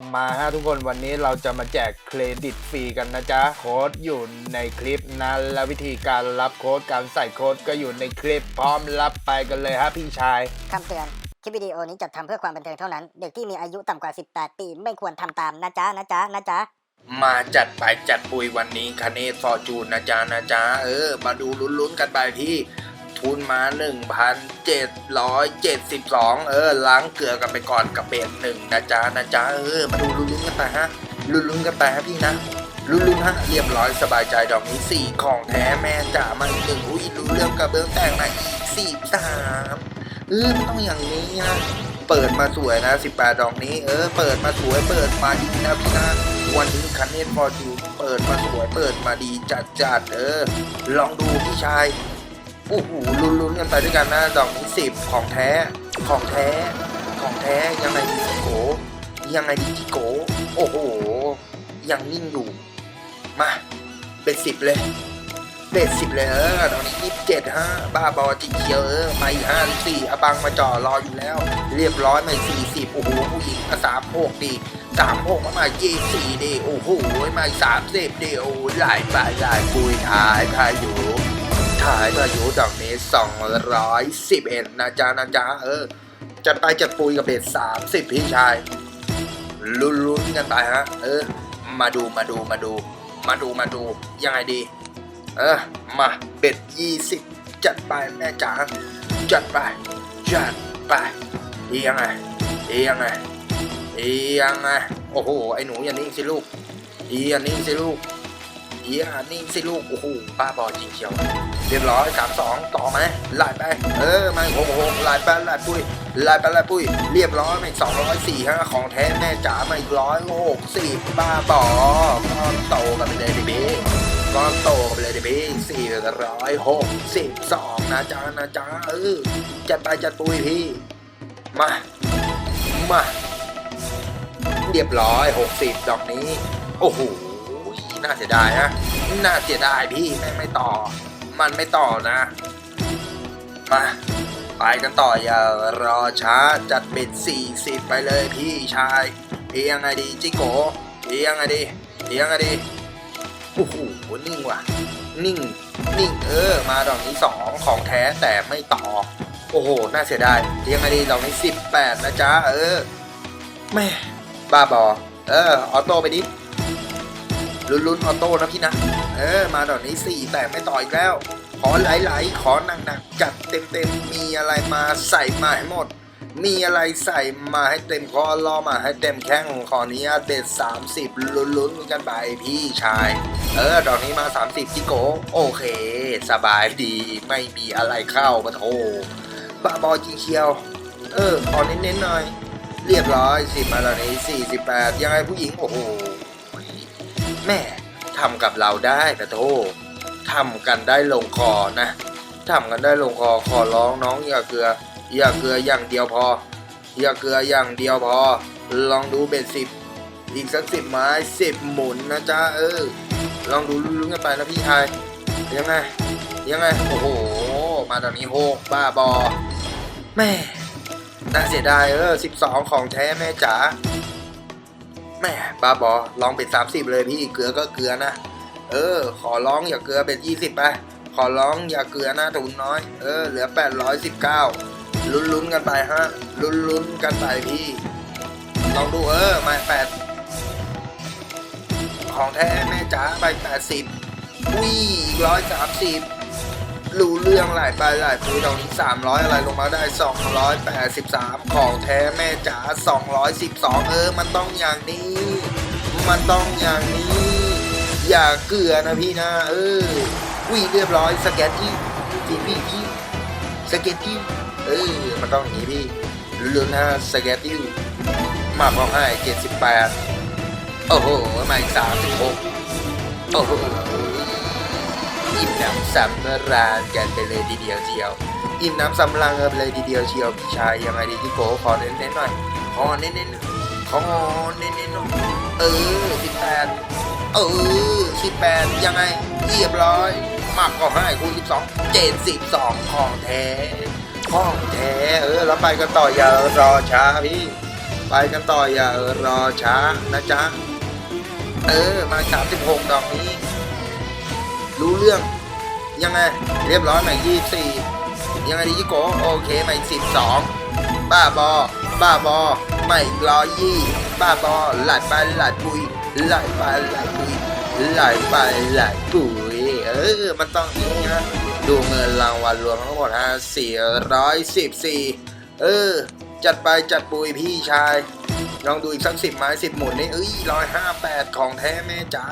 มาฮะทุกคนวันนี้เราจะมาแจกเครดิตฟรีกันนะจ๊ะโค้ดอยู่ในคลิปนะและวิธีการรับโค้ดการใส่โค้ดก็อยู่ในคลิปพร้อมรับไปกันเลยฮะพี่ชายคำเตือนคลิปวิดีโอนี้จัดทำเพื่อความบันเทิงเท่านั้น เด็กที่มีอายุต่ำกว่า 18 ปีไม่ควรทำตามนะจ๊ะนะจ๊ะนะจ๊ะมาจัดไปจัดปุยวันนี้คเนตฟอร์จูนนะจ๊ะนะจ๊ะเออ มาดูลุ้นๆกันไปพี่ ทุนมา 1,772 เออ ล้างเกลือกันไปก่อนกับเบสหนึ่งนะจ๊ะนะจ๊ะเออ มาดูลุ้นกันไปฮะลุ้นๆกันไปฮะพี่นะลุ้นๆฮะเรียบร้อยสบายใจดอกนี้สี่ของแท้แม่จ๋ามาอีกหนึ่งอุ้ยรู้เรื่องกระเบื้องแต่งมาอีกสี่สามเออมันต้องอย่างนี้นะเปิดมาสวยนะ 18 ดอกนี้ เออ เปิดมาสวย เปิดมาดีนะพี่นะวันนี้คันเนตฟอร์จูเปิดมาสวย เปิดมาดีจัดจัดเออ ลองดูพี่ชาย โอ้โหลุ้นๆกันไปด้วยกันนะดอกนี้สิบของแท้ ของแท้ ของแท้ยังไงดีจิโกยังไงดีจิโกโอ้โห ยังนิ่งอยู่ มาเป็นสิบเลยเป็นสิบเลยเออดอกนี้ยี่สิบเจ็ดฮะบ้าบอจริงเชียวเออมาอีกห้าสี่อบังมาจ่อรออยู่แล้ว เรียบร้อยมาสี่สิบโอ้โหผู้หญิงสามหกดีสามหกมายี่สี่ดีโอ้โหมาสามสิบดีโอ้หลายปหลายปุยทายพายุท้ายพายุดอกนี้สองร้อยสิบเอ็ดนะจ๊ะนะจ๊ะเออ จัดไปจัดปุยกับเบ็ดสามสิบพี่ชาย ลุ้นๆกันไปฮะ เออ มาดูมาดูมาดู มาดูมาดูยังไงดี เออ มาเบ็ดยี่สิบจัดไปแม่จ๋าจัดไป จัดไปยังไงยังไงยังไงโอ้โห ไอ้หนูอย่านิ่งสิลูกอย่านิ่งสิลูกอย่านิ่งสิลูก โอ้โห ป้าบอจริงเชียว เรียบร้อยสามสองต่อไหมไล่ไป เออมาโอ้โหไล่ไปไล่ปุ้ยไล่ไปไล่ปุ้ย เรียบร้อยมาอีกสองร้อยสี่ฮะของแท้แม่จ๋ามาอีกร้อยหกสิบบ้าบอก้อนโตกันไปเลยดิบ้ก้อนโตกันไปเลยดิบ้สี่ร้อยหกสิบสองนะจ๊ะนะจ๊ะเออจัดไปจัดปุ้ยพี่ มา มา เรียบร้อยหกสิบดอกนี้ โอ้โหน่าเสียดายนะ น่าเสียดายพี่แม่งไม่ต่อ มันไม่ต่อนะ มาไปกันต่ออย่ารอช้าจัดเบ็ดสีสิบไปเลยพี่ชายเอียงไงดีจิโกเอียงไงดีเอียงไงดีโอ้โหนิ่งว่ะ นิ่ง นิ่งเออ มาดอกนี้สองของแท้แต่ไม่ต่อ โอ้โห น่าเสียดายเอียงไงดีดอกนี้สิบแปดนะจ๊ะ เออแม่บ้าบอ เออ ออโต้ไปดิ ลุ้นๆออโต้นะพี่นะ เออ มาดอกนี้สี่แต่ไม่ต่ออีกแล้ว ขอไหลๆขอหนักๆจัดเต็มๆ มีอะไรมาใส่มาให้หมด มีอะไรใส่มาให้เต็มคอล่อมาให้เต็มแข้งขอนี้เด็ด 30 ลุ้นๆกันไปพี่ชาย เออ ดอกนี้มา 30จิโก โอเค สบายดีไม่มีอะไรเข้ามาโทบ้าบอจริงเชียว เออขอเน้นๆหน่อย เรียบร้อยสิมาดอกนี้48 ยังไงผู้หญิง โอ้โห แม่ทำกับเราได้นะโททำกันได้ลงคอนะทำกันได้ลงคอขอร้องน้องอย่าเกลืออย่าเกลืออย่างเดียวพอ อย่าเกลืออย่างเดียวพอ ลองดูเบ็ดสิบอีกสักสิบไม้สิบหมุนนะจ๊ะเออ ลองดูลุ้นๆกันไปนะพี่ชายยังไงยังไงโอ้โห มาตอนนี้โหกบ้าบอแม่น่าเสียดายเออสิบสองของแท้แม่จ๋า แม่บ้าบอลองเป็นสามสิบเลยพี่เกลือก็เกลือนะ เออ ขอร้องอย่าเกลือเป็นยี่สิบไปขอร้องอย่าเกลือนะทุนน้อย เออ เหลือแปดร้อยสิบเก้าลุ้นๆกันไปฮะ ลุ้นๆกันไปพี่ ลองดูเออ มาแปดของแท้แม่จ๋าไปแปดสิบอุ้ยอีกร้อยสามสิบ รู้เรื่องหลายไปหลายปุยตรงนี้สามร้อยอะไรลงมาได้สองร้อยแปดสิบสามของแท้แม่จ๋าสองร้อยสิบสองเออ มันต้องอย่างนี้ มันต้องอย่างนี้ อย่าเกลือนะพี่นะ เอออุ้ยเรียบร้อยสแกตที่พี่พี่พี่สเก็ตติ้เออ มันต้องอย่างนี้พี่ลุ้นๆนะสเก็ตติ้มาพร้อมให้เจ็ดสิบแปดโอ้โหมาอีกสามสิบหกโอ้โห อิ่มน้ำสำราญกันไปเลยทีเดียวเชียว อิ่มน้ำสำราญกันไปเลยทีเดียวเชียวพี่ชายยังไงดีที่โกขอเน้นๆหน่อยขอเน้นๆขอเน้นๆหน่อยเออสิบแปดเออสิบแปดยังไงเรียบร้อย มากก็ให้คูณสิบสองเจ็ดสิบสองของแท้ของแท้เออแล้วไปกันต่ออย่ารอช้าพี่ไปกันต่ออย่ารอช้านะจ๊ะเออมาสามสิบหกดอกนี้ รู้เรื่อง ยังไง เรียบร้อยใหม่ยี่สี่ยังไงดีจิโกโอเคใหม่สิบสองบ้าบอ บ้าบอใหม่ร้อยยี่บ้าบอหลายไปหลปุยหลายไปหลปุยหลายไปหลปุยเออ มันต้องอย่างนี้นะดูเงินรางวัลรวมทั้งหมดฮะสี่ร้อยสิบสี่เออ จัดไปจัดปุยพี่ชายลองดูอีกสักสิบไม้สิบหมุนนี่เอ้ยร้อยห้าแปดของแท้แม่จ๋า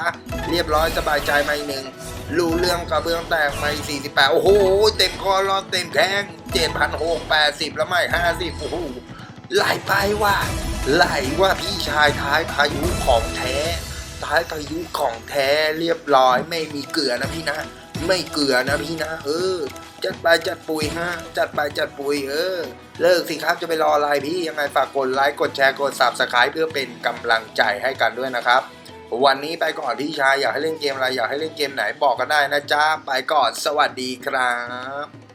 เรียบร้อยสบายใจมาอีกหนึ่ง รู้เรื่องกระเบื้องแตกไม่สี่สิบแปดโอ้โห เต็มคอรอเต็มแข้งเจ็ดพันหกแปดสิบแล้วไม่ห้าสิบโอ้โหไหลไปว่ะไหลว่าพี่ชายท้ายพายุของแท้ ท้ายพายุของแท้เรียบร้อยไม่มีเกลือนะพี่นะ ไม่เกลือนะพี่นะเออจัดไปจัดปุยฮะจัดไปจัดปุยเออ เลิกสิครับจะไปรออะไรพี่ยังไงฝากกดไลค์กดแชร์กด subscribe เพื่อเป็นกำลังใจให้กันด้วยนะครับ วันนี้ไปก่อนพี่ชายอยากให้เล่นเกมอะไรอยากให้เล่นเกมไหนบอกกันได้นะจ๊ะไปก่อนสวัสดีครับ